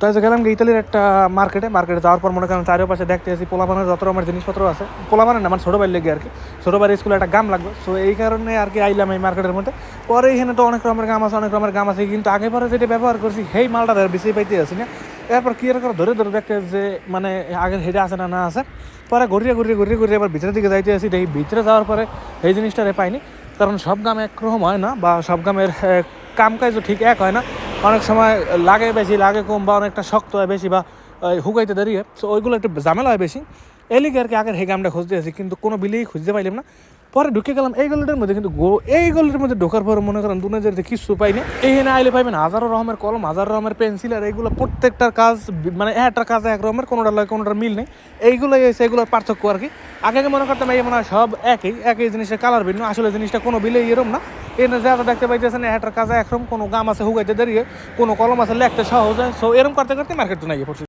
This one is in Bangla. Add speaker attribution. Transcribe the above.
Speaker 1: তাই যে গেলাম ইতালির একটা মার্কেটে মার্কেটে যাওয়ার পর মনে করেন চারিপাশে দেখতে আসি পোলাপানের যত রকমের জিনিসপত্র আছে। পোলাপানের না আমার ছোটো বাড়ির লেগে আর কি ছোটো বাড়ির স্কুলে একটা গাম লাগবে। সো এই কারণে আর কি আইলাম এই মার্কেটের মধ্যে। পরে এখানে তো অনেক রকমের গাম আছে, অনেক রকমের গাম আছে। কিন্তু আগে পরে যেটা ব্যবহার করছি, সেই মালটা ধরে বেশি পাইতে আসি না। এরপর কি আর করে, ধরে ধরে দেখতে যে মানে আগের হেঁটে আছে না না আছে। পরে ঘুরিয়ে ঘুরিয়ে ঘুরিয়ে ঘুরিয়ে আবার ভিতরের দিকে যাইতে আসি। দেখি ভিতরে যাওয়ার পরে এই জিনিসটারে পাইনি। কারণ সব গাম একরকম হয় না বা সব গামের আহ, কাম কাজও ঠিক এক হয় না। অনেক সময় লাগে বেশি লাগে কম বা অনেকটা শক্ত হয় বেশি বা হুকাইতে দেরি হয়। সো ওইগুলো একটু ঝামেলা হয় বেশি। এলিগে আর কি আগের সেই গামটা খুঁজতে আছি কিন্তু কোনো বিলেই খুঁজতে পাইলাম না। পরে ঢুকে গেলাম এই গলিটার মধ্যে কিন্তু গো এই গলিটার মধ্যে ঢোকার পর মনে করেন দুনে যে কিছু পাইনি এইখানে আইলে পাইবেন হাজারো রকমের কলম হাজারো রকমের পেন্সিল আর এইগুলো প্রত্যেকটার কাজ মানে একটা কাজ এক রকমের কোনোটার লাগে কোনোটার মিল নেই। এইগুলোই এসে এগুলোর পার্থক্য আর কি। আগে আগে মনে করতাম এই মনে হয় সব একই একই জিনিসের কালার ভিন্ন আসলে জিনিসটা কোনো বিলে এরম না। এনে যা দেখতে পাইতেছেন এটার কাজে একরকম, কোনো গাম আছে হুগাইতে দাঁড়িয়ে কোনো কলম আছে লেখতে সহজ হয়। সো এরকম করতে করতে মার্কেট তো নাই পড়ছি।